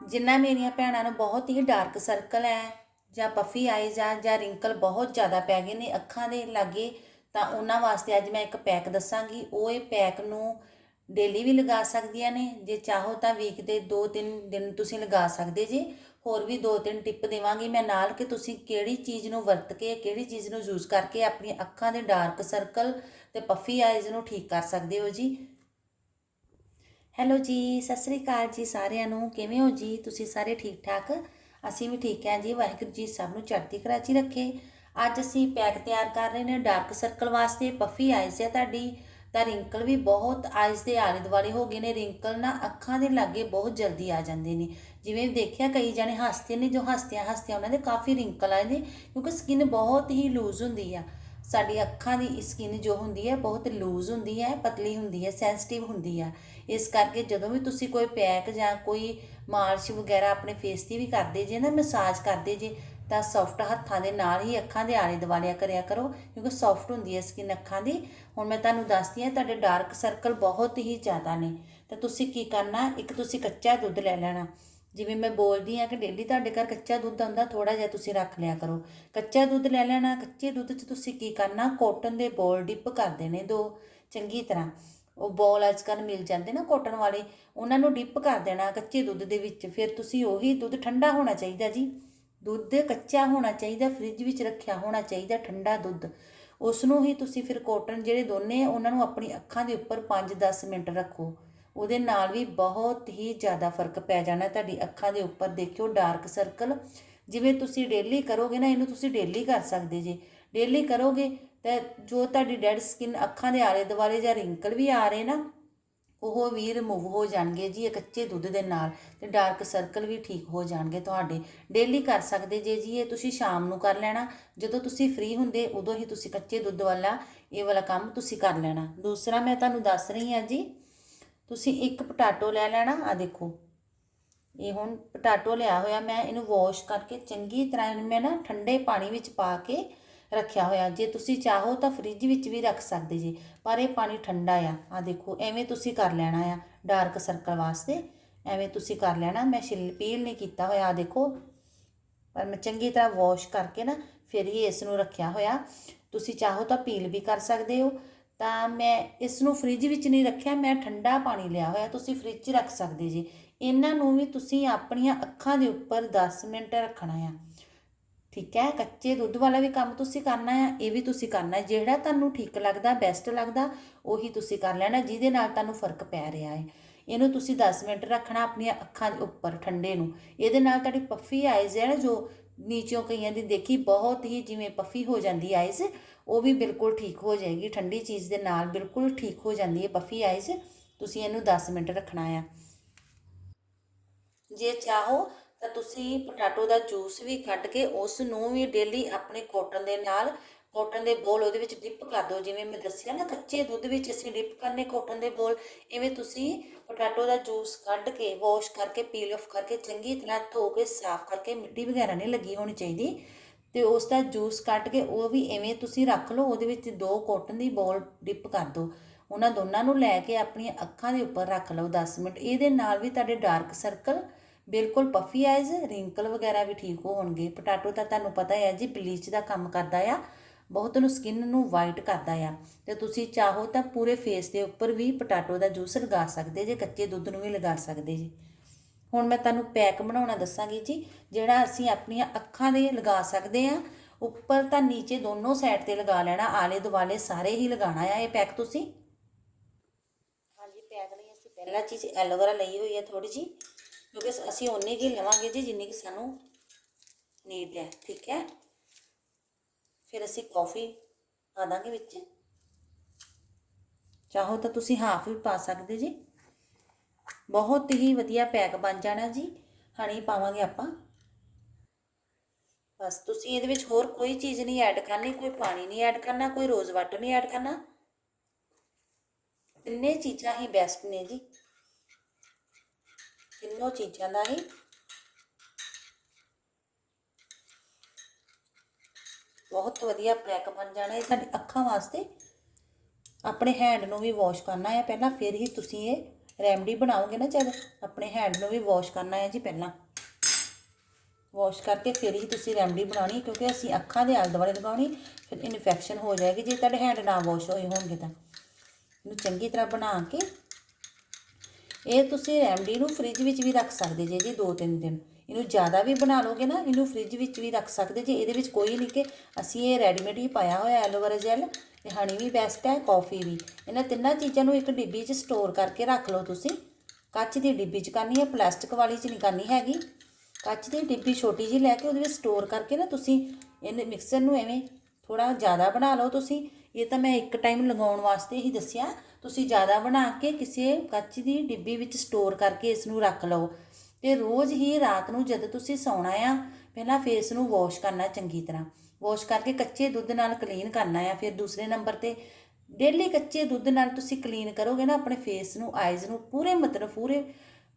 ਜਿੰਨਾ ਮੇਰੀਆਂ ਭੈਣਾਂ ਨੂੰ ਬਹੁਤ ਹੀ ਡਾਰਕ ਸਰਕਲ ਹੈ ਜਾਂ ਪਫੀ ਆਈਜ਼ ਆ, ਜਾਂ ਰਿੰਕਲ ਬਹੁਤ ਜ਼ਿਆਦਾ ਪੈ ਗਏ ਨੇ ਅੱਖਾਂ ਦੇ ਲਾਗੇ, ਤਾਂ ਉਹਨਾਂ ਵਾਸਤੇ ਅੱਜ ਮੈਂ ਇੱਕ ਪੈਕ ਦੱਸਾਂਗੀ। ਉਹ ਇਹ ਪੈਕ ਨੂੰ ਡੇਲੀ ਵੀ ਲਗਾ ਸਕਦੀਆਂ ਨੇ। ਜੇ ਚਾਹੋ ਤਾਂ ਵੀਕ ਦੇ 2-3 ਦਿਨ ਤੁਸੀਂ ਲਗਾ ਸਕਦੇ ਜੇ। ਹੋਰ ਵੀ 2-3 ਟਿਪ ਦੇਵਾਂਗੀ ਮੈਂ ਨਾਲ ਕਿ ਤੁਸੀਂ ਕਿਹੜੀ ਚੀਜ਼ ਨੂੰ ਵਰਤ ਕੇ, ਕਿਹੜੀ ਚੀਜ਼ ਨੂੰ ਯੂਜ਼ ਕਰਕੇ ਆਪਣੀ ਅੱਖਾਂ ਦੇ ਡਾਰਕ ਸਰਕਲ ਤੇ ਪਫੀ ਆਈਜ਼ ਨੂੰ ਠੀਕ ਕਰ ਸਕਦੇ ਹੋ ਜੀ। ਹੈਲੋ ਜੀ, ਸਤਿ ਸ੍ਰੀ ਅਕਾਲ ਜੀ ਸਾਰਿਆਂ ਨੂੰ। ਕਿਵੇਂ ਹੋ ਜੀ? ਤੁਸੀਂ ਸਾਰੇ ਠੀਕ ਠਾਕ? ਅਸੀਂ ਵੀ ਠੀਕ ਹਾਂ ਜੀ। ਵਾਹਿਗੁਰੂ ਜੀ ਸਭ ਨੂੰ ਚੜ੍ਹਦੀ ਕਰਾਚੀ ਰੱਖੇ। ਅੱਜ ਅਸੀਂ ਪੈਕ ਤਿਆਰ ਕਰ ਰਹੇ ਨੇ ਡਾਰਕ ਸਰਕਲ ਵਾਸਤੇ। ਪਫੀ ਆਈਜ਼ ਹੈ ਤੁਹਾਡੀ। ਤਾਂ ਰਿੰਕਲ ਵੀ ਬਹੁਤ ਆਈਜ਼ ਦੇ ਆਲੇ ਦੁਆਲੇ ਹੋ ਗਏ ਨੇ। ਰਿੰਕਲ ਨਾ ਅੱਖਾਂ ਦੇ ਲਾਗੇ ਬਹੁਤ ਜਲਦੀ ਆ ਜਾਂਦੇ ਨੇ। ਜਿਵੇਂ ਦੇਖਿਆ ਕਈ ਜਣੇ ਹੱਸਦੇ ਨੇ, ਜੋ ਹੱਸਦਿਆਂ ਹੱਸਦਿਆਂ ਉਹਨਾਂ ਦੇ ਕਾਫੀ ਰਿੰਕਲ ਆਏ ਨੇ, ਕਿਉਂਕਿ ਸਕਿਨ ਬਹੁਤ ਹੀ ਲੂਜ਼ ਹੁੰਦੀ ਆ। ਸਾਡੀ ਅੱਖਾਂ ਦੀ ਸਕਿਨ ਜੋ ਹੁੰਦੀ ਹੈ, ਬਹੁਤ ਲੂਜ਼ ਹੁੰਦੀ ਹੈ, ਪਤਲੀ ਹੁੰਦੀ ਹੈ ਸੈਂਸਿਟਿਵ ਹੁੰਦੀ ਆ। ਇਸ ਕਰਕੇ ਜਦੋਂ ਵੀ ਤੁਸੀਂ ਕੋਈ ਪੈਕ ਜਾਂ ਕੋਈ ਮਾਰਸ਼ ਵਗੈਰਾ ਆਪਣੇ ਫੇਸ ਦੀ ਵੀ ਕਰਦੇ ਜੇ ਨਾ ਮਸਾਜ ਕਰਦੇ ਜੇ, ਤਾਂ ਸੌਫਟ ਹੱਥਾਂ ਦੇ ਨਾਲ ਹੀ ਅੱਖਾਂ ਦੇ ਆਲੇ ਦੁਆਲੇ ਕਰਿਆ ਕਰੋ, ਕਿਉਂਕਿ ਸੌਫਟ ਹੁੰਦੀ ਹੈ ਸਕਿਨ ਅੱਖਾਂ ਦੀ। ਹੁਣ ਮੈਂ ਤੁਹਾਨੂੰ ਦੱਸਦੀ ਹਾਂ, ਤੁਹਾਡੇ ਡਾਰਕ ਸਰਕਲ ਬਹੁਤ ਹੀ ਜ਼ਿਆਦਾ ਨੇ। ਤਾਂ ਤੁਸੀਂ ਕੀ ਕਰਨਾ, ਇੱਕ ਤੁਸੀਂ ਕੱਚਾ ਦੁੱਧ ਲੈ ਲੈਣਾ। ਜਿਵੇਂ ਮੈਂ ਬੋਲਦੀ ਆ ਕਿ ਡੇਲੀ ਤੁਹਾਡੇ ਘਰ ਕੱਚਾ ਦੁੱਧ ਆਉਂਦਾ ਥੋੜਾ ਜਿਹਾ ਤੁਸੀਂ ਰੱਖ ਲਿਆ ਕਰੋ। ਕੱਚਾ ਦੁੱਧ ਲੈ ਲੈਣਾ, ਕੱਚੇ ਦੁੱਧ 'ਚ ਤੁਸੀਂ ਕੀ ਕਰਨਾ? ਕੋਟਨ ਦੇ ਬੋਲ ਡਿਪ ਕਰ ਦੇਣੇ ਦੋ। ਚੰਗੀ ਤਰ੍ਹਾਂ। ਉਹ ਬੋਲ ਅੱਜ ਕੱਲ੍ਹ ਮਿਲ ਜਾਂਦੇ ਨਾ ਕੋਟਨ ਵਾਲੇ, ਉਹਨਾਂ ਨੂੰ ਡਿਪ ਕਰ ਦੇਣਾ ਕੱਚੇ ਦੁੱਧ ਦੇ ਵਿੱਚ। ਫਿਰ ਤੁਸੀਂ ਉਹੀ ਦੁੱਧ ਠੰਡਾ ਹੋਣਾ ਚਾਹੀਦਾ ਜੀ। ਦੁੱਧ ਕੱਚਾ ਹੋਣਾ ਚਾਹੀਦਾ ਫ੍ਰਿਜ ਵਿੱਚ ਰੱਖਿਆ ਹੋਣਾ ਚਾਹੀਦਾ ਠੰਡਾ ਦੁੱਧ। ਉਸ ਨੂੰ ਹੀ ਤੁਸੀਂ ਫਿਰ ਕੋਟਨ ਜਿਹੜੇ ਦੋਨੇ ਉਹਨਾਂ ਨੂੰ ਆਪਣੀ ਅੱਖਾਂ ਦੇ ਉੱਪਰ 5-10 ਮਿੰਟ ਰੱਖੋ। ਉਹਦੇ ਨਾਲ ਵੀ ਬਹੁਤ ਹੀ ਜ਼ਿਆਦਾ ਫ਼ਰਕ ਪੈ ਜਾਣਾ, ਤੁਹਾਡੀ ਅੱਖਾਂ ਦੇ ਉੱਪਰ ਦੇਖਿਓ ਡਾਰਕ ਸਰਕਲ ਜਿਵੇਂ ਤੁਸੀਂ ਡੇਲੀ ਕਰੋਗੇ ਨਾ, ਇਹਨੂੰ ਤੁਸੀਂ ਡੇਲੀ ਕਰ ਸਕਦੇ ਜੇ। ਡੇਲੀ ਕਰੋਗੇ ਤਾਂ ਜੋ ਤੁਹਾਡੀ ਡੈਡ ਸਕਿਨ ਅੱਖਾਂ ਦੇ ਆਲੇ ਦੁਆਲੇ ਜਾਂ ਰਿੰਕਲ ਵੀ ਆ ਰਹੇ ਨਾ, ਉਹ ਵੀ ਰਿਮੂਵ ਹੋ ਜਾਣਗੇ ਜੀ, ਇਹ ਕੱਚੇ ਦੁੱਧ ਦੇ ਨਾਲ। ਤੇ ਡਾਰਕ ਸਰਕਲ ਵੀ ਠੀਕ ਹੋ ਜਾਣਗੇ ਤੁਹਾਡੇ। ਡੇਲੀ ਕਰ ਸਕਦੇ ਜੇ ਜੀ, ਇਹ ਤੁਸੀਂ ਸ਼ਾਮ ਨੂੰ ਕਰ ਲੈਣਾ। ਜਦੋਂ ਤੁਸੀਂ ਫ੍ਰੀ ਹੁੰਦੇ, ਉਦੋਂ ਹੀ ਤੁਸੀਂ ਕੱਚੇ ਦੁੱਧ ਵਾਲਾ ਇਹ ਵਾਲਾ ਕੰਮ ਤੁਸੀਂ ਕਰ ਲੈਣਾ। ਦੂਸਰਾ ਮੈਂ ਤੁਹਾਨੂੰ ਦੱਸ ਰਹੀ ਹਾਂ ਜੀ ਤੁਸੀਂ ਇੱਕ ਪਟਾਟੋ ਲੈ ਲੈਣਾ ਆ ਦੇਖੋ। ਇਹ ਹੁਣ ਪਟਾਟੋ ਲਿਆ ਹੋਇਆ, ਮੈਂ ਇਹਨੂੰ ਵਾਸ਼ ਕਰਕੇ ਚੰਗੀ ਤਰ੍ਹਾਂ ਇਹਨੂੰ ਮੈਂ ਨਾ ਠੰਡੇ ਪਾਣੀ ਵਿੱਚ ਪਾ ਕੇ ਰੱਖਿਆ ਹੋਇਆ। ਜੇ ਤੁਸੀਂ ਚਾਹੋ ਤਾਂ ਫ੍ਰਿਜ ਵਿੱਚ ਵੀ ਰੱਖ ਸਕਦੇ ਜੀ, ਪਰ ਇਹ ਪਾਣੀ ਠੰਡਾ ਆ। ਆ ਦੇਖੋ, ਐਵੇਂ ਤੁਸੀਂ ਕਰ ਲੈਣਾ ਆ ਡਾਰਕ ਸਰਕਲ ਵਾਸਤੇ। ਐਵੇਂ ਤੁਸੀਂ ਕਰ ਲੈਣਾ, ਮੈਂ ਛਿੱਲ, ਪੀਲ ਨਹੀਂ ਕੀਤਾ ਹੋਇਆ ਆ ਦੇਖੋ। ਪਰ ਮੈਂ ਚੰਗੀ ਤਰ੍ਹਾਂ ਵਾਸ਼ ਕਰਕੇ ਨਾ ਫਿਰ ਹੀ ਇਸ ਨੂੰ ਰੱਖਿਆ ਹੋਇਆ। ਤੁਸੀਂ ਚਾਹੋ ਤਾਂ ਪੀਲ ਵੀ ਕਰ ਸਕਦੇ ਹੋ। ਤਾਂ ਮੈਂ ਇਸ ਨੂੰ ਫ੍ਰਿਜ ਵਿੱਚ ਨਹੀਂ ਰੱਖਿਆ, ਮੈਂ ਠੰਡਾ ਪਾਣੀ ਲਿਆ ਹੋਇਆ, ਤੁਸੀਂ ਫ੍ਰਿਜ 'ਚ ਰੱਖ ਸਕਦੇ ਜੀ। ਇਹਨਾਂ ਨੂੰ ਵੀ ਤੁਸੀਂ ਆਪਣੀਆਂ ਅੱਖਾਂ ਦੇ ਉੱਪਰ 10 ਮਿੰਟ ਰੱਖਣਾ ਆ। ਠੀਕ ਹੈ, ਕੱਚੇ ਦੁੱਧ ਵਾਲਾ ਵੀ ਕੰਮ ਤੁਸੀਂ ਕਰਨਾ ਹੈ ਇਹ ਵੀ ਤੁਸੀਂ ਕਰਨਾ ਹੈ ਜਿਹੜਾ ਤੁਹਾਨੂੰ ਠੀਕ ਲੱਗਦਾ ਬੈਸਟ ਲੱਗਦਾ, ਉਹੀ ਤੁਸੀਂ ਕਰ ਲੈਣਾ, ਜਿਹਦੇ ਨਾਲ ਤੁਹਾਨੂੰ ਫ਼ਰਕ ਪੈ ਰਿਹਾ ਹੈ। ਇਹਨੂੰ ਤੁਸੀਂ 10 ਮਿੰਟ ਰੱਖਣਾ ਆਪਣੀਆਂ ਅੱਖਾਂ ਦੇ ਉੱਪਰ, ਠੰਡੇ ਨੂੰ। ਇਹਦੇ ਨਾਲ ਤੁਹਾਡੀ ਪੱਫੀ ਆਈਜ਼ ਹੈ ਨਾ, ਜੋ ਨੀਚੋਂ ਕਈਆਂ ਦੀ ਦੇਖੀ, ਬਹੁਤ ਹੀ ਜਿਵੇਂ ਪੱਫੀ ਹੋ ਜਾਂਦੀ ਆਈਜ਼ ਉਹ ਵੀ ਬਿਲਕੁਲ ਠੀਕ ਹੋ ਜਾਏਗੀ, ਠੰਡੀ ਚੀਜ਼ ਦੇ ਨਾਲ ਬਿਲਕੁਲ ਠੀਕ ਹੋ ਜਾਂਦੀ ਹੈ ਪੱਫੀ ਆਈਜ਼ ਤੁਸੀਂ ਇਹਨੂੰ 10 ਮਿੰਟ ਰੱਖਣਾ ਆ। ਜੇ ਚਾਹੋ ਤਾਂ ਤੁਸੀਂ ਪੋਟੈਟੋ ਦਾ ਜੂਸ ਵੀ ਕੱਢ ਕੇ ਉਸ ਨੂੰ ਵੀ ਡੇਲੀ ਆਪਣੇ ਕੋਟਨ ਦੇ ਨਾਲ ਕੋਟਨ ਦੇ ਬੋਲ ਉਹਦੇ ਵਿੱਚ ਡਿਪ ਕਰ ਦਿਓ। ਜਿਵੇਂ ਮੈਂ ਦੱਸਿਆ ਨਾ, ਕੱਚੇ ਦੁੱਧ ਵਿੱਚ ਅਸੀਂ ਡਿਪ ਕਰਨੇ ਕੋਟਨ ਦੇ ਬੋਲ, ਇਵੇਂ ਤੁਸੀਂ ਪੋਟੈਟੋ ਦਾ ਜੂਸ ਕੱਢ ਕੇ ਵਾਸ਼ ਕਰਕੇ ਪੀਲ ਆਫ ਕਰਕੇ ਚੰਗੀ ਤਰ੍ਹਾਂ ਧੋ ਕੇ, ਸਾਫ਼ ਕਰਕੇ ਮਿੱਟੀ ਵਗੈਰਾ ਨਹੀਂ ਲੱਗੀ ਹੋਣੀ ਚਾਹੀਦੀ। ਤੇ ਉਸ ਦਾ ਜੂਸ ਕੱਢ ਕੇ ਉਹ ਵੀ ਐਵੇਂ ਤੁਸੀਂ ਰੱਖ ਲਓ, ਉਹਦੇ ਵਿੱਚ ਦੋ ਕੋਟਨ ਦੀ ਬੋਲ ਡਿਪ ਕਰ ਦਿਓ। ਉਹਨਾਂ ਦੋਨਾਂ ਨੂੰ ਲੈ ਕੇ ਆਪਣੀਆਂ ਅੱਖਾਂ ਦੇ ਉੱਪਰ ਰੱਖ ਲਓ 10 ਮਿੰਟ। ਇਹਦੇ ਨਾਲ ਵੀ ਤੁਹਾਡੇ ਡਾਰਕ ਸਰਕਲ ਬਿਲਕੁਲ ਪਫੀ ਆਈਜ਼ ਰਿੰਕਲ ਵਗੈਰਾ ਵੀ ਠੀਕ ਹੋਣਗੇ। ਪਟਾਟੋ ਤਾਂ ਤੁਹਾਨੂੰ ਪਤਾ ਹੈ ਜੀ ਬਲੀਚ ਦਾ ਕੰਮ ਕਰਦਾ ਆ। ਬਹੁਤ ਨੂੰ ਸਕਿਨ ਨੂੰ ਵਾਈਟ ਕਰਦਾ ਆ। ਤੇ ਤੁਸੀਂ ਚਾਹੋ ਤਾਂ ਪੂਰੇ ਫੇਸ ਦੇ ਉੱਪਰ ਵੀ ਪਟਾਟੋ ਦਾ ਜੂਸ ਲਗਾ ਸਕਦੇ ਜੇ, ਕੱਚੇ ਦੁੱਧ ਨੂੰ ਵੀ ਲਗਾ ਸਕਦੇ ਜੀ। ਹੁਣ ਮੈਂ ਤੁਹਾਨੂੰ ਪੈਕ ਬਣਾਉਣਾ ਦੱਸਾਂਗੀ ਜੀ ਜਿਹੜਾ ਅਸੀਂ ਆਪਣੀਆਂ ਅੱਖਾਂ ਦੇ ਲਗਾ ਸਕਦੇ ਆ ਉੱਪਰ ਤਾਂ ਨੀਚੇ ਦੋਨੋਂ ਸਾਈਡ ਤੇ ਲਗਾ ਲੈਣਾ ਆਲੇ ਦੁਆਲੇ ਸਾਰੇ ਹੀ ਲਗਾਉਣਾ ਆ ਇਹ ਪੈਕ ਤੁਸੀਂ। ਹਾਂਜੀ ਪੈਕ ਲਈ ਅਸੀਂ ਪਹਿਲਾ ਚੀਜ਼ ਐਲੋਵੇਰਾ ਲਈ ਹੋਈ ਹੈ ਥੋੜੀ ਜੀ ਕਿਉਂਕਿ ਅਸੀਂ ਉਨੀ ਕੀ ਲਵਾਂਗੇ ਜੀ ਜਿੰਨੀ ਕਿ ਸਾਨੂੰ ਨੀਡ ਹੈ ਠੀਕ ਹੈ? ਫਿਰ ਅਸੀਂ ਕੌਫੀ ਪਾ ਦਾਂਗੇ ਵਿੱਚ। ਚਾਹੋ ਤਾਂ ਤੁਸੀਂ ਹਾਫ ਵੀ ਪਾ ਸਕਦੇ ਜੀ। ਬਹੁਤ ਹੀ ਵਧੀਆ ਪੈਕ ਬਣ ਜਾਣਾ ਜੀ। ਹਣੀ ਪਾਵਾਂਗੇ ਆਪਾਂ। ਬਸ ਤੁਸੀਂ ਇਹਦੇ ਵਿੱਚ ਹੋਰ ਕੋਈ ਚੀਜ਼ ਨਹੀਂ ਐਡ ਕਰਨੀ, ਕੋਈ ਪਾਣੀ ਨਹੀਂ ਐਡ ਕਰਨਾ, ਕੋਈ ਰੋਜ਼ ਵਾਟਰ ਨਹੀਂ ਐਡ ਕਰਨਾ। ਤਿੰਨੇ ਚੀਜ਼ਾਂ ਹੀ ਬੈਸਟ ਨੇ ਜੀ। ਤਿੰਨੋਂ ਚੀਜ਼ਾਂ ਦਾ ਹੀ। ਬਹੁਤ ਵਧੀਆ ਪੈਕ ਬਣ ਜਾਣਾ ਇਹ ਤੁਹਾਡੀ ਅੱਖਾਂ ਵਾਸਤੇ। ਆਪਣੇ ਹੈਂਡ ਨੂੰ ਵੀ ਵਾਸ਼ ਕਰਨਾ ਹੈ। ਪਹਿਲਾਂ ਫਿਰ ਹੀ ਤੁਸੀਂ ਇਹ ਰੈਮਡੀ ਬਣਾਓਗੇ ਨਾ ਜਦ? ਆਪਣੇ ਹੈਂਡ ਨੂੰ ਵੀ ਵਾਸ਼ ਕਰਨਾ ਹੈ ਜੀ ਪਹਿਲਾਂ। ਵਾਸ਼ ਕਰਕੇ ਫਿਰ ਹੀ ਤੁਸੀਂ ਰੈਮਡੀ ਬਣਾਉਣੀ, ਕਿਉਂਕਿ ਅਸੀਂ ਅੱਖਾਂ ਦੇ ਆਲੇ ਦੁਆਲੇ ਲਗਾਉਣੀ, ਫਿਰ ਇਨਫੈਕਸ਼ਨ ਹੋ ਜਾਏਗੀ। ਜੇ ਤੁਹਾਡੇ ਹੈਂਡ ਨਾ ਵਾਸ਼ ਹੋਏ ਹੋਣਗੇ ਤਾਂ। ਇਹਨੂੰ ਚੰਗੀ ਤਰ੍ਹਾਂ ਬਣਾ ਕੇ ਇਹ ਤੁਸੀਂ ਰੈਮਡੀ ਨੂੰ ਫ੍ਰਿਜ ਵਿੱਚ ਵੀ ਰੱਖ ਸਕਦੇ ਜੇ ਜੀ 2-3 ਦਿਨ। ਇਹਨੂੰ ਜ਼ਿਆਦਾ ਵੀ ਬਣਾ ਲਓਗੇ ਨਾ, ਇਹਨੂੰ ਫ੍ਰਿਜ ਵਿੱਚ ਵੀ ਰੱਖ ਸਕਦੇ ਜੇ। ਇਹਦੇ ਵਿੱਚ ਕੋਈ ਨਹੀਂ ਕਿ ਅਸੀਂ ਇਹ ਰੈਡੀਮੇਡ ਹੀ ਪਾਇਆ ਹੋਇਆ ਐਲੋਵੇਰਾ ਜੈਲ ਤੇ ਹਣੀ ਵੀ ਬੈਸਟ ਹੈ ਕਾਫੀ ਵੀ। ਇਹਨਾਂ ਤਿੰਨਾਂ ਚੀਜ਼ਾਂ ਨੂੰ ਇੱਕ ਡਿੱਬੀ 'ਚ ਸਟੋਰ ਕਰਕੇ ਰੱਖ ਲਓ ਤੁਸੀਂ। ਕੱਚ ਦੀ ਡਿੱਬੀ 'ਚ ਕਰਨੀ ਹੈ ਪਲਾਸਟਿਕ ਵਾਲੀ 'ਚ ਨਹੀਂ ਕਰਨੀ ਹੈਗੀ। ਕੱਚ ਦੀ ਡਿੱਬੀ ਛੋਟੀ ਜਿਹੀ ਲੈ ਕੇ ਉਹਦੇ ਵਿੱਚ ਸਟੋਰ ਕਰਕੇ ਨਾ ਤੁਸੀਂ ਇਹਨੇ ਮਿਕਸਰ ਨੂੰ ਐਵੇਂ ਥੋੜਾ ਜ਼ਿਆਦਾ ਬਣਾ ਲਓ ਤੁਸੀਂ। ਇਹ ਤਾਂ ਮੈਂ ਇੱਕ ਟਾਈਮ ਲਗਾਉਣ ਵਾਸਤੇ ਹੀ ਦੱਸਿਆ। ਤੁਸੀਂ ਜ਼ਿਆਦਾ ਬਣਾ ਕੇ ਕਿਸੇ ਕੱਚ ਦੀ ਡਿੱਬੀ ਵਿੱਚ ਸਟੋਰ ਕਰਕੇ ਇਸ ਨੂੰ ਰੱਖ ਲਓ। ਤੇ ਰੋਜ਼ ਹੀ ਰਾਤ ਨੂੰ ਜਦ ਤੁਸੀਂ ਸੌਣਾ ਆ, ਪਹਿਲਾਂ ਫੇਸ ਨੂੰ ਵਾਸ਼ ਕਰਨਾ ਚੰਗੀ ਤਰ੍ਹਾਂ। ਵਾਸ਼ ਕਰਕੇ ਕੱਚੇ ਦੁੱਧ ਨਾਲ ਕਲੀਨ ਕਰਨਾ ਆ, ਫਿਰ ਦੂਸਰੇ ਨੰਬਰ ਤੇ ਡੇਲੀ ਕੱਚੇ ਦੁੱਧ ਨਾਲ ਤੁਸੀਂ ਕਲੀਨ ਕਰੋਗੇ ਨਾ, ਆਪਣੇ ਫੇਸ ਨੂੰ ਆਈਜ਼ ਨੂੰ, ਪੂਰੇ ਮਤਲਬ ਪੂਰੇ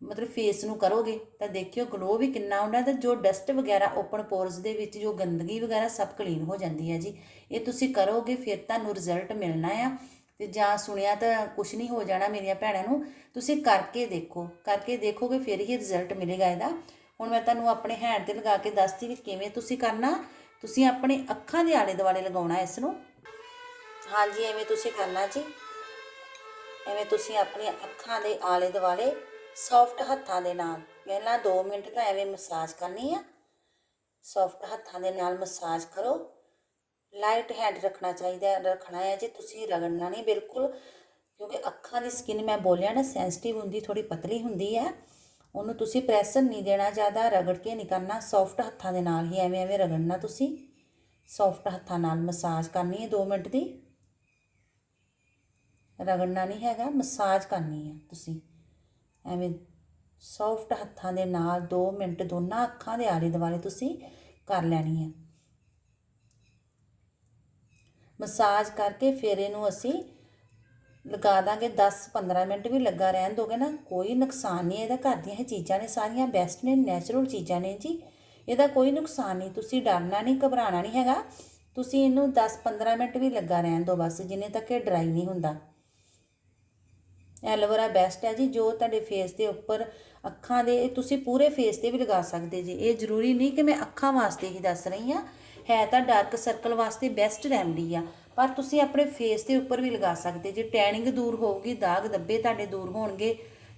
ਮਤਲਬ ਫੇਸ ਨੂੰ ਕਰੋਗੇ, ਤਾਂ ਦੇਖਿਓ ਗਲੋ ਵੀ ਕਿੰਨਾ ਆਉਂਦਾ ਤੇ ਜੋ ਡਸਟ ਵਗੈਰਾ ਓਪਨ ਪੋਰਸ ਦੇ ਵਿੱਚ, ਜੋ ਗੰਦਗੀ ਵਗੈਰਾ ਸਭ ਕਲੀਨ ਹੋ ਜਾਂਦੀ ਹੈ ਜੀ। ਇਹ ਤੁਸੀਂ ਕਰੋਗੇ, ਫਿਰ ਤੁਹਾਨੂੰ ਰਿਜ਼ਲਟ ਮਿਲਣਾ ਆ। ਤੇ ਜਾਂ ਸੁਣਿਆ ਤਾਂ ਕੁਝ ਨਹੀਂ ਹੋ ਜਾਣਾ ਮੇਰੀਆਂ ਭੈਣਾਂ ਨੂੰ, ਤੁਸੀਂ ਕਰਕੇ ਦੇਖੋ। ਕਰਕੇ ਦੇਖੋਗੇ ਫਿਰ ਹੀ ਰਿਜ਼ਲਟ ਮਿਲੇਗਾ ਇਹਦਾ। ਹੁਣ ਮੈਂ ਤੁਹਾਨੂੰ ਆਪਣੇ ਹੈਂਡ ਤੇ ਲਗਾ ਕੇ ਦੱਸਦੀ ਕਿ ਕਿਵੇਂ ਤੁਸੀਂ ਕਰਨਾ। ਤੁਸੀਂ ਆਪਣੇ ਅੱਖਾਂ ਦੇ ਆਲੇ ਦੁਆਲੇ ਲਗਾਉਣਾ ਇਸ ਨੂੰ ਹਾਂਜੀ, ਐਵੇਂ ਤੁਸੀਂ ਕਰਨਾ ਜੀ। ਐਵੇਂ ਤੁਸੀਂ ਆਪਣੀਆਂ ਅੱਖਾਂ ਦੇ ਆਲੇ ਦੁਆਲੇ ਸੌਫਟ ਹੱਥਾਂ ਦੇ ਨਾਲ, ਪਹਿਲਾਂ 2 ਮਿੰਟ ਤਾਂ ਐਵੇਂ ਮਸਾਜ ਕਰਨੀ ਆ। ਸੌਫਟ ਹੱਥਾਂ ਦੇ ਨਾਲ ਮਸਾਜ ਕਰੋ। ਲਾਈਟ ਹੈਂਡ ਰੱਖਣਾ ਚਾਹੀਦਾ ਹੈ, ਰੱਖਣਾ ਹੈ, ਜੇ ਤੁਸੀਂ ਰਗੜਨਾ ਨਹੀਂ ਬਿਲਕੁਲ, ਕਿਉਂਕਿ ਅੱਖਾਂ ਦੀ ਸਕਿਨ ਮੈਂ ਬੋਲਿਆ ਨਾ ਸੈਂਸਿਟਿਵ ਹੁੰਦੀ ਥੋੜੀ ਪਤਲੀ ਹੁੰਦੀ ਹੈ, ਉਹਨੂੰ ਤੁਸੀਂ ਪ੍ਰੈਸ਼ਰ ਨਹੀਂ ਦੇਣਾ ਜ਼ਿਆਦਾ, ਰਗੜ ਕੇ ਨਹੀਂ ਕਰਨਾ ਸੌਫਟ ਹੱਥਾਂ ਦੇ ਨਾਲ ਹੀ ਐਵੇਂ ਐਵੇਂ ਰਗੜਨਾ ਤੁਸੀਂ ਸੌਫਟ ਹੱਥਾਂ ਨਾਲ ਮਸਾਜ ਕਰਨੀ ਹੈ 2 ਮਿੰਟ ਦੀ, ਰਗੜਨਾ ਨਹੀਂ ਹੈਗਾ ਮਸਾਜ ਕਰਨੀ ਹੈ ਤੁਸੀਂ, ਐਵੇਂ ਸੌਫਟ ਹੱਥਾਂ ਦੇ ਨਾਲ 2 ਮਿੰਟ ਦੋਨਾਂ ਅੱਖਾਂ ਦੇ ਆਲੇ ਦੁਆਲੇ ਤੁਸੀਂ ਕਰ ਲੈਣੀ ਹੈ। ਮਸਾਜ ਕਰਕੇ ਫਿਰ ਇਹਨੂੰ ਅਸੀਂ ਲਗਾ ਦਾਂਗੇ 10-15 ਮਿੰਟ ਵੀ ਲੱਗਾ ਰਹਿਣ ਦੋਗੇ ਨਾ, ਕੋਈ ਨੁਕਸਾਨ ਨਹੀਂ ਇਹਦਾ ਘਰ ਦੀਆਂ ਇਹ ਚੀਜ਼ਾਂ ਨੇ, ਸਾਰੀਆਂ ਬੈਸਟ ਨੇ ਨੈਚੁਰਲ ਚੀਜ਼ਾਂ ਨੇ ਜੀ। ਇਹਦਾ ਕੋਈ ਨੁਕਸਾਨ ਨਹੀਂ, ਤੁਸੀਂ ਡਰਨਾ ਨਹੀਂ ਘਬਰਾਣਾ ਨਹੀਂ ਹੈਗਾ। ਤੁਸੀਂ ਇਹਨੂੰ 10-15 ਮਿੰਟ ਵੀ ਲੱਗਾ ਰਹਿਣ ਦਿਓ ਬਸ, ਜਿੰਨੇ ਤੱਕ ਇਹ ਡਰਾਈ ਨਹੀਂ ਹੁੰਦਾ। ਐਲੋਵੇਰਾ ਬੈਸਟ ਹੈ ਜੀ, ਜੋ ਤੁਹਾਡੇ ਫੇਸ ਦੇ ਉੱਪਰ ਅੱਖਾਂ ਦੇ, ਤੁਸੀਂ ਪੂਰੇ ਫੇਸ ਤੇ ਵੀ ਲਗਾ ਸਕਦੇ ਜੀ। ਇਹ ਜ਼ਰੂਰੀ ਨਹੀਂ ਕਿ ਮੈਂ ਅੱਖਾਂ ਵਾਸਤੇ ਹੀ ਦੱਸ ਰਹੀ ਹਾਂ। ਹੈ ਤਾਂ ਡਾਰਕ ਸਰਕਲ ਵਾਸਤੇ ਬੈਸਟ ਰੈਮਡੀ ਆ। ਪਰ ਤੁਸੀਂ ਆਪਣੇ ਫੇਸ ਦੇ ਉੱਪਰ ਵੀ ਲਗਾ ਸਕਦੇ। ਜੇ ਟੈਨਿੰਗ ਦੂਰ ਹੋਊਗੀ, ਦਾਗ ਦੱਬੇ ਤੁਹਾਡੇ ਦੂਰ ਹੋਣਗੇ,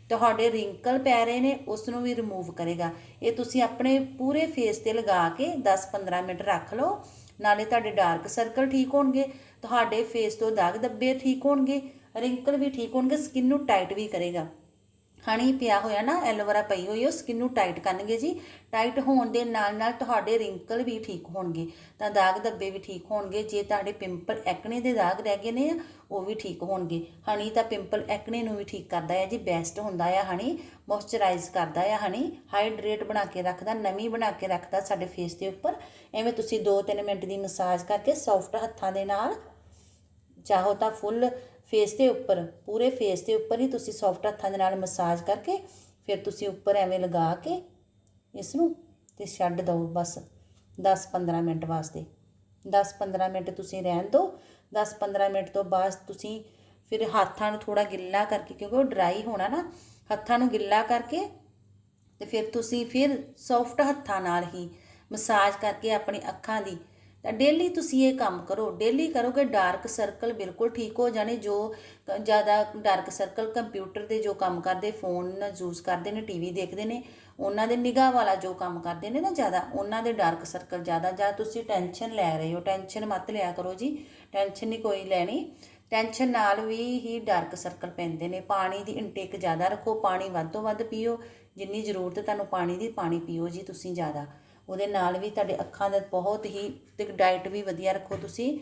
ਤੁਹਾਡੇ ਰਿੰਕਲ ਪੈ ਰਹੇ ਨੇ ਉਸ ਨੂੰ ਵੀ ਰਿਮੂਵ ਕਰੇਗਾ। ਇਹ ਤੁਸੀਂ ਆਪਣੇ ਪੂਰੇ ਫੇਸ ਤੇ ਲਗਾ ਕੇ 10-15 ਮਿੰਟ ਰੱਖ ਲਓ। ਨਾਲੇ ਤੁਹਾਡੇ ਡਾਰਕ ਸਰਕਲ ਠੀਕ ਹੋਣਗੇ, ਤੁਹਾਡੇ ਫੇਸ ਤੋਂ ਦਾਗ ਦੱਬੇ ਠੀਕ ਹੋਣਗੇ ਰਿੰਕਲ ਵੀ ਠੀਕ ਹੋਣਗੇ ਸਕਿਨ ਨੂੰ ਟਾਈਟ ਵੀ ਕਰੇਗਾ। ਹਣੀ ਪਿਆ ਹੋਇਆ ਨਾ, ਐਲੋਵੇਰਾ ਪਈ ਹੋਈ ਉਹ ਸਕਿਨ ਨੂੰ ਟਾਈਟ ਕਰਨਗੇ ਜੀ। ਟਾਈਟ ਹੋਣ ਦੇ ਨਾਲ ਨਾਲ ਤੁਹਾਡੇ ਰਿੰਕਲ ਵੀ ਠੀਕ ਹੋਣਗੇ। ਤਾਂ ਦਾਗ ਧੱਬੇ ਵੀ ਠੀਕ ਹੋਣਗੇ। ਜੇ ਤੁਹਾਡੇ ਪਿੰਪਲ ਐਕਨੇ ਦੇ ਦਾਗ ਰਹਿ ਗਏ ਨੇ ਉਹ ਵੀ ਠੀਕ ਹੋਣਗੇ। ਹਣੀ ਤਾਂ ਪਿੰਪਲ ਐਕਨੇ ਨੂੰ ਵੀ ਠੀਕ ਕਰਦਾ ਹੈ ਜੀ ਬੈਸਟ ਹੁੰਦਾ ਹੈ ਹਣੀ। ਮੋਇਸਚਰਾਈਜ਼ ਕਰਦਾ ਹੈ ਹਣੀ। ਹਾਈਡਰੇਟ ਬਣਾ ਕੇ ਰੱਖਦਾ ਨਮੀ ਬਣਾ ਕੇ ਰੱਖਦਾ ਸਾਡੇ ਫੇਸ ਦੇ ਉੱਪਰ। ਐਵੇਂ ਤੁਸੀਂ 2-3 ਮਿੰਟ ਦੀ ਮਸਾਜ ਕਰਕੇ ਸੌਫਟ ਹੱਥਾਂ ਦੇ ਨਾਲ, ਚਾਹੋ ਤਾਂ ਫੁੱਲ ਫੇਸ ਦੇ ਉੱਪਰ, ਪੂਰੇ ਫੇਸ ਦੇ ਉੱਪਰ ਹੀ ਤੁਸੀਂ ਸੌਫਟ ਹੱਥਾਂ ਦੇ ਨਾਲ ਮਸਾਜ ਕਰਕੇ ਫਿਰ ਤੁਸੀਂ ਉੱਪਰ ਐਵੇਂ ਲਗਾ ਕੇ ਇਸ ਨੂੰ ਤੇ ਛੱਡ ਦਿਓ ਬਸ 10-15 ਮਿੰਟ ਵਾਸਤੇ। 10-15 ਮਿੰਟ ਤੁਸੀਂ ਰਹਿਣ ਦਿਓ। 10-15 ਮਿੰਟ ਤੋਂ ਬਾਅਦ ਤੁਸੀਂ ਫਿਰ ਹੱਥਾਂ ਨੂੰ ਥੋੜਾ ਗਿੱਲਾ ਕਰਕੇ, ਕਿਉਂਕਿ ਉਹ ਡਰਾਈ ਹੋਣਾ ਨਾ, ਹੱਥਾਂ ਨੂੰ ਗਿੱਲਾ ਕਰਕੇ ਤੇ ਫਿਰ ਤੁਸੀਂ ਫਿਰ ਸੌਫਟ ਹੱਥਾਂ ਨਾਲ ਹੀ ਮਸਾਜ ਕਰਕੇ ਆਪਣੀ ਅੱਖਾਂ ਦੀ ਤਾਂ ਡੇਲੀ ਤੁਸੀਂ ਇਹ ਕੰਮ ਕਰੋ। ਡੇਲੀ ਕਰੋਗੇ ਡਾਰਕ ਸਰਕਲ ਬਿਲਕੁਲ ਠੀਕ ਹੋ ਜਾਣੇ। ਜੋ ਜ਼ਿਆਦਾ ਡਾਰਕ ਸਰਕਲ ਕੰਪਿਊਟਰ ਦੇ ਜੋ ਕੰਮ ਕਰਦੇ ਫੋਨ ਯੂਜ਼ ਕਰਦੇ ਨੇ ਟੀਵੀ ਦੇਖਦੇ ਨੇ, ਉਹਨਾਂ ਦੇ ਨਿਗਾਹ ਵਾਲਾ ਜੋ ਕੰਮ ਕਰਦੇ ਨੇ ਨਾ ਜ਼ਿਆਦਾ, ਉਹਨਾਂ ਦੇ ਡਾਰਕ ਸਰਕਲ ਜ਼ਿਆਦਾ। ਜਾਂ ਤੁਸੀਂ ਟੈਨਸ਼ਨ ਲੈ ਰਹੇ ਹੋ। ਟੈਨਸ਼ਨ ਮਤ ਲਿਆ ਕਰੋ ਜੀ। ਟੈਨਸ਼ਨ ਨਹੀਂ ਕੋਈ ਲੈਣੀ। ਟੈਨਸ਼ਨ ਨਾਲ ਵੀ ਹੀ ਡਾਰਕ ਸਰਕਲ ਪੈਂਦੇ ਨੇ। ਪਾਣੀ ਦੀ ਇਨਟੇਕ ਜ਼ਿਆਦਾ ਰੱਖੋ। ਪਾਣੀ ਵੱਧ ਤੋਂ ਵੱਧ ਪੀਓ। ਜਿੰਨੀ ਜ਼ਰੂਰਤ ਤੁਹਾਨੂੰ ਪਾਣੀ ਦੀ ਪਾਣੀ ਪੀਓ ਜੀ ਤੁਸੀਂ ਜ਼ਿਆਦਾ। ਉਹਦੇ ਨਾਲ ਵੀ ਤੁਹਾਡੇ ਅੱਖਾਂ ਦਾ ਬਹੁਤ ਹੀ, ਤੇ ਡਾਈਟ ਵੀ ਵਧੀਆ ਰੱਖੋ ਤੁਸੀਂ,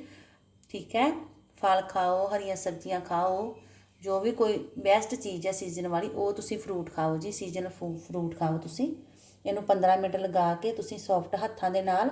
ਠੀਕ ਹੈ? ਫਲ ਖਾਓ, ਹਰੀਆਂ ਸਬਜ਼ੀਆਂ ਖਾਓ, ਜੋ ਵੀ ਕੋਈ ਬੈਸਟ ਚੀਜ਼ ਹੈ ਸੀਜ਼ਨ ਵਾਲੀ, ਉਹ ਤੁਸੀਂ ਫਰੂਟ ਖਾਓ ਜੀ ਸੀਜ਼ਨ ਫਰੂਟ ਖਾਓ ਤੁਸੀਂ। ਇਹਨੂੰ 15 ਮਿੰਟ ਲਗਾ ਕੇ ਤੁਸੀਂ ਸੌਫਟ ਹੱਥਾਂ ਦੇ ਨਾਲ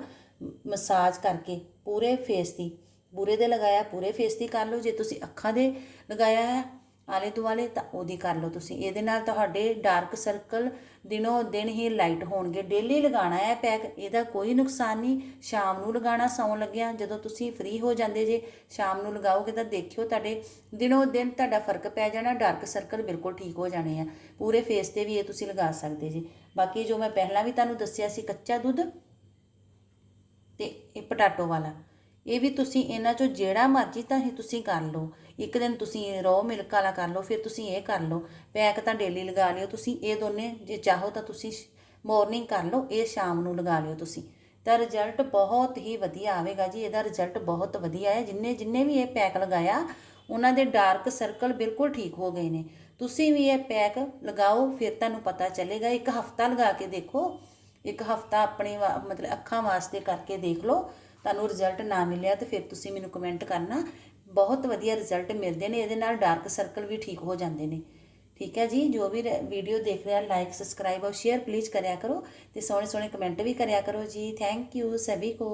ਮਸਾਜ ਕਰਕੇ ਪੂਰੇ ਫੇਸ ਦੀ ਪੂਰੇ ਦੇ ਲਗਾਇਆ, ਪੂਰੇ ਫੇਸ ਦੀ ਕਰ ਲਓ। ਜੇ ਤੁਸੀਂ ਅੱਖਾਂ ਦੇ ਲਗਾਇਆ ਹੈ ਆਲੇ ਦੁਆਲੇ, ਤਾਂ ਉਹਦੀ ਕਰ ਲਓ ਤੁਸੀਂ। ਇਹਦੇ ਨਾਲ ਤੁਹਾਡੇ ਡਾਰਕ ਸਰਕਲ ਦਿਨੋ ਦਿਨ ਹੀ ਲਾਈਟ ਹੋਣਗੇ। ਡੇਲੀ ਲਗਾਉਣਾ ਹੈ ਪੈਕ ਇਹਦਾ ਕੋਈ ਨੁਕਸਾਨ ਨਹੀਂ। ਸ਼ਾਮ ਨੂੰ ਲਗਾਉਣਾ ਸੌਣ ਲੱਗਿਆ। ਜਦੋਂ ਤੁਸੀਂ ਫ੍ਰੀ ਹੋ ਜਾਂਦੇ ਜੇ, ਸ਼ਾਮ ਨੂੰ ਲਗਾਓਗੇ ਤਾਂ ਦੇਖਿਓ ਤੁਹਾਡੇ ਦਿਨੋ ਦਿਨ ਤੁਹਾਡਾ ਫ਼ਰਕ ਪੈ ਜਾਣਾ। ਡਾਰਕ ਸਰਕਲ ਬਿਲਕੁਲ ਠੀਕ ਹੋ ਜਾਣੇ ਆ। ਪੂਰੇ ਫੇਸ ਤੇ ਵੀ ਇਹ ਤੁਸੀਂ ਲਗਾ ਸਕਦੇ ਜੀ। ਬਾਕੀ ਜੋ ਮੈਂ ਪਹਿਲਾਂ ਵੀ ਤੁਹਾਨੂੰ ਦੱਸਿਆ ਸੀ ਕੱਚਾ ਦੁੱਧ ਤੇ ਇਹ ਪਟਾਟੋ ਵਾਲਾ, ਇਹ ਵੀ ਤੁਸੀਂ ਇਹਨਾਂ ਚੋਂ ਜਿਹੜਾ ਮਰਜ਼ੀ ਤਾਂ ਹੀ ਤੁਸੀਂ ਕਰ ਲਓ। ਇੱਕ ਦਿਨ ਤੁਸੀਂ ਰੋ ਮਿਲਕ ਵਾਲਾ ਕਰ ਲਓ, ਫਿਰ ਤੁਸੀਂ ਇਹ ਕਰ ਲਓ, ਪੈਕ ਤਾਂ ਡੇਲੀ ਲਗਾ ਲਿਓ ਤੁਸੀਂ, ਇਹ ਦੋਨੇ ਜੇ ਚਾਹੋ ਤਾਂ ਤੁਸੀਂ ਮਾਰਨਿੰਗ ਕਰ ਲਓ, ਇਹ ਸ਼ਾਮ ਨੂੰ ਲਗਾ ਲਿਓ ਤੁਸੀਂ। ਤਾਂ ਰਿਜ਼ਲਟ ਬਹੁਤ ਹੀ ਵਧੀਆ ਆਵੇਗਾ ਜੀ, ਇਹਦਾ ਰਿਜ਼ਲਟ ਬਹੁਤ ਵਧੀਆ ਹੈ, ਜਿੰਨੇ ਜਿੰਨੇ ਵੀ ਇਹ ਪੈਕ ਲਗਾਇਆ, ਉਹਨਾਂ ਦੇ ਡਾਰਕ ਸਰਕਲ ਬਿਲਕੁਲ ਠੀਕ ਹੋ ਗਏ ਨੇ। ਤੁਸੀਂ ਵੀ ਇਹ ਪੈਕ ਲਗਾਓ, ਫਿਰ ਤੁਹਾਨੂੰ ਪਤਾ ਚੱਲੇਗਾ, ਇੱਕ ਹਫਤਾ ਲਗਾ ਕੇ ਦੇਖੋ, ਇੱਕ ਹਫਤਾ ਆਪਣੇ ਵਾ- ਮਤਲਬ ਅੱਖਾਂ ਵਾਸਤੇ ਕਰਕੇ ਦੇਖ ਲਓ, ਤੁਹਾਨੂੰ ਰਿਜ਼ਲਟ ਨਾ ਮਿਲਿਆ ਤਾਂ ਫਿਰ ਤੁਸੀਂ ਮੈਨੂੰ ਕਮੈਂਟ ਕਰਨਾ। ਬਹੁਤ ਵਧੀਆ ਰਿਜ਼ਲਟ ਮਿਲਦੇ ਨੇ, ਇਹਦੇ ਨਾਲ ਡਾਰਕ ਸਰਕਲ ਵੀ ਠੀਕ ਹੋ ਜਾਂਦੇ ਨੇ। ਠੀਕ ਹੈ ਜੀ? ਜੋ ਵੀ ਵੀਡੀਓ ਦੇਖ ਰਿਹਾ ਲਾਈਕ ਸਬਸਕ੍ਰਾਈਬ ਔਰ ਸ਼ੇਅਰ ਪਲੀਜ਼ ਕਰਿਆ ਕਰੋ ਤੇ ਸੋਹਣੇ ਸੋਹਣੇ ਕਮੈਂਟ ਵੀ ਕਰਿਆ ਕਰੋ ਜੀ। ਥੈਂਕ ਯੂ ਸਭੀ ਕੋ।